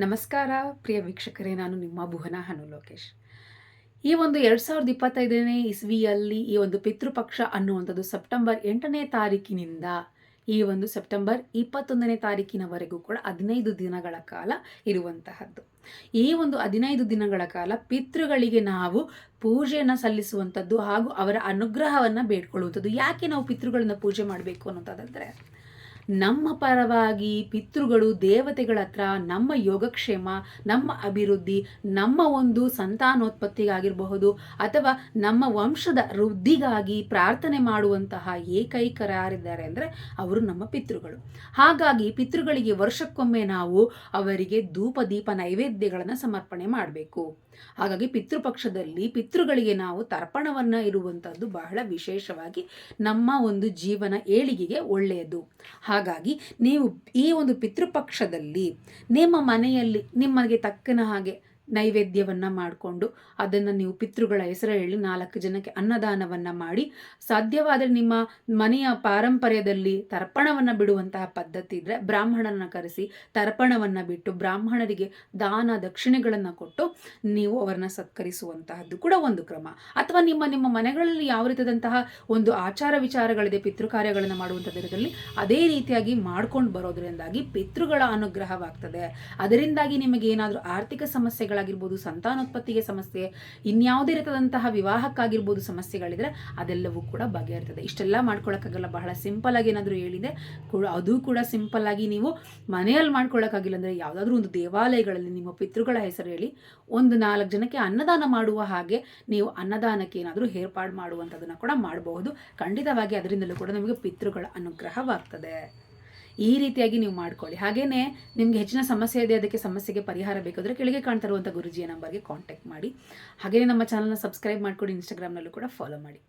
ನಮಸ್ಕಾರ, ಪ್ರಿಯ ವೀಕ್ಷಕರೇ, ನಾನು ನಿಮ್ಮ ಭುವನ ಹನು ಲೋಕೇಶ್. ಈ ಒಂದು ಎರಡು ಸಾವಿರದ ಇಪ್ಪತ್ತೈದನೇ ಇಸ್ವಿಯಲ್ಲಿ ಈ ಒಂದು ಪಿತೃಪಕ್ಷ ಅನ್ನುವಂಥದ್ದು ಸೆಪ್ಟೆಂಬರ್ ಎಂಟನೇ ತಾರೀಕಿನಿಂದ ಈ ಒಂದು ಸೆಪ್ಟೆಂಬರ್ ಇಪ್ಪತ್ತೊಂದನೇ ತಾರೀಕಿನವರೆಗೂ ಕೂಡ ಹದಿನೈದು ದಿನಗಳ ಕಾಲ ಇರುವಂತಹದ್ದು. ಈ ಒಂದು ಹದಿನೈದು ದಿನಗಳ ಕಾಲ ಪಿತೃಗಳಿಗೆ ನಾವು ಪೂಜೆಯನ್ನು ಸಲ್ಲಿಸುವಂಥದ್ದು ಹಾಗೂ ಅವರ ಅನುಗ್ರಹವನ್ನು ಬೇಡ್ಕೊಳ್ಳುವಂಥದ್ದು. ಯಾಕೆ ನಾವು ಪಿತೃಗಳನ್ನ ಪೂಜೆ ಮಾಡಬೇಕು ಅನ್ನೋದಾದರೆ ನಮ್ಮ ಪರವಾಗಿ ಪಿತೃಗಳು, ದೇವತೆಗಳ ಹತ್ರ ನಮ್ಮ ಯೋಗಕ್ಷೇಮ, ನಮ್ಮ ಅಭಿವೃದ್ಧಿ, ನಮ್ಮ ಒಂದು ಸಂತಾನೋತ್ಪತ್ತಿಗಾಗಿರಬಹುದು ಅಥವಾ ನಮ್ಮ ವಂಶದ ವೃದ್ಧಿಗಾಗಿ ಪ್ರಾರ್ಥನೆ ಮಾಡುವಂತಹ ಏಕೈಕರಾರಿದ್ದಾರೆ ಅಂದರೆ ಅವರು ನಮ್ಮ ಪಿತೃಗಳು. ಹಾಗಾಗಿ ಪಿತೃಗಳಿಗೆ ವರ್ಷಕ್ಕೊಮ್ಮೆ ನಾವು ಅವರಿಗೆ ಧೂಪ, ದೀಪ, ನೈವೇದ್ಯಗಳನ್ನು ಸಮರ್ಪಣೆ ಮಾಡಬೇಕು. ಹಾಗಾಗಿ ಪಿತೃಪಕ್ಷದಲ್ಲಿ ಪಿತೃಗಳಿಗೆ ನಾವು ತರ್ಪಣವನ್ನು ಇರುವಂಥದ್ದು ಬಹಳ ವಿಶೇಷವಾಗಿ ನಮ್ಮ ಒಂದು ಜೀವನ ಏಳಿಗೆಗೆ ಒಳ್ಳೆಯದು. ಹಾಗಾಗಿ ನೀವು ಈ ಒಂದು ಪಿತೃಪಕ್ಷದಲ್ಲಿ ನಿಮ್ಮ ಮನೆಯಲ್ಲಿ ನಿಮಗೆ ತಕ್ಕನ ಹಾಗೆ ನೈವೇದ್ಯವನ್ನು ಮಾಡಿಕೊಂಡು ಅದನ್ನು ನೀವು ಪಿತೃಗಳ ಹೆಸರು ಹೇಳಿ ನಾಲ್ಕು ಜನಕ್ಕೆ ಅನ್ನದಾನವನ್ನು ಮಾಡಿ, ಸಾಧ್ಯವಾದರೆ ನಿಮ್ಮ ಮನೆಯ ಪಾರಂಪರ್ಯದಲ್ಲಿ ತರ್ಪಣವನ್ನು ಬಿಡುವಂತಹ ಪದ್ಧತಿ ಇದ್ದರೆ ಬ್ರಾಹ್ಮಣನ ಕರೆಸಿ ತರ್ಪಣವನ್ನು ಬಿಟ್ಟು ಬ್ರಾಹ್ಮಣರಿಗೆ ದಾನ ದಕ್ಷಿಣೆಗಳನ್ನು ಕೊಟ್ಟು ನೀವು ಅವರನ್ನ ಸತ್ಕರಿಸುವಂತಹದ್ದು ಕೂಡ ಒಂದು ಕ್ರಮ. ಅಥವಾ ನಿಮ್ಮ ನಿಮ್ಮ ಮನೆಗಳಲ್ಲಿ ಯಾವ ರೀತಿಯಾದಂತಹ ಒಂದು ಆಚಾರ ವಿಚಾರಗಳಿದೆ, ಪಿತೃ ಕಾರ್ಯಗಳನ್ನು ಮಾಡುವಂಥದ್ರಲ್ಲಿ ಅದೇ ರೀತಿಯಾಗಿ ಮಾಡ್ಕೊಂಡು ಬರೋದ್ರಿಂದಾಗಿ ಪಿತೃಗಳ ಅನುಗ್ರಹವಾಗ್ತದೆ. ಅದರಿಂದಾಗಿ ನಿಮಗೆ ಏನಾದರೂ ಆರ್ಥಿಕ ಸಮಸ್ಯೆಗಳ ಆಗಿರ್ಬೋದು, ಸಂತಾನೋತ್ಪತ್ತಿಗೆ ಸಮಸ್ಯೆ, ಇನ್ಯಾವುದೇ ರೀತಿಯಾದಂತಹ ವಿವಾಹಕ್ಕಾಗಿರ್ಬೋದು ಸಮಸ್ಯೆಗಳಿದ್ರೆ ಅದೆಲ್ಲವೂ ಕೂಡ ಬಗೆಹರ್ತದೆ. ಇಷ್ಟೆಲ್ಲ ಮಾಡ್ಕೊಳಕ್ಕಾಗಲ್ಲ, ಬಹಳ ಸಿಂಪಲ್ ಆಗಿ ಏನಾದರೂ ಹೇಳಿದೆ ಅದು ಕೂಡ ಸಿಂಪಲ್ ಆಗಿ ನೀವು ಮನೆಯಲ್ಲಿ ಮಾಡ್ಕೊಳ್ಳೋಕ್ಕಾಗಿಲ್ಲ ಅಂದರೆ ಯಾವುದಾದ್ರೂ ಒಂದು ದೇವಾಲಯಗಳಲ್ಲಿ ನಿಮ್ಮ ಪಿತೃಗಳ ಹೆಸರು ಹೇಳಿ ಒಂದು ನಾಲ್ಕು ಜನಕ್ಕೆ ಅನ್ನದಾನ ಮಾಡುವ ಹಾಗೆ ನೀವು ಅನ್ನದಾನಕ್ಕೆ ಏನಾದರೂ ಏರ್ಪಾಡು ಮಾಡುವಂಥದ್ದನ್ನು ಕೂಡ ಮಾಡಬಹುದು. ಖಂಡಿತವಾಗಿ ಅದರಿಂದಲೂ ಕೂಡ ನಿಮಗೆ ಪಿತೃಗಳ ಅನುಗ್ರಹವಾಗ್ತದೆ. ಈ ರೀತಿಯಾಗಿ ನೀವು ಮಾಡ್ಕೊಳ್ಳಿ. ಹಾಗೆಯೇ ನಿಮ್ಗೆ ಹೆಚ್ಚಿನ ಸಮಸ್ಯೆ ಇದೆ, ಅದಕ್ಕೆ ಸಮಸ್ಯೆಗೆ ಪರಿಹಾರ ಬೇಕಾದರೆ ಕೆಳಗೆ ಕಾಣ್ತಾ ಇರುವಂಥ ಗುರುಜಿಯ ನಂಬರ್ಗೆ ಕಾಂಟ್ಯಾಕ್ಟ್ ಮಾಡಿ. ಹಾಗೆಯೇ ನಮ್ಮ ಚಾನಲ್ನ ಸಬ್ಸ್ಕ್ರೈಬ್ ಮಾಡ್ಕೊಡಿ ಇನ್ಸ್ಟಾಗ್ರಾಮ್ನಲ್ಲೂ ಕೂಡ ಫಾಲೋ ಮಾಡಿ.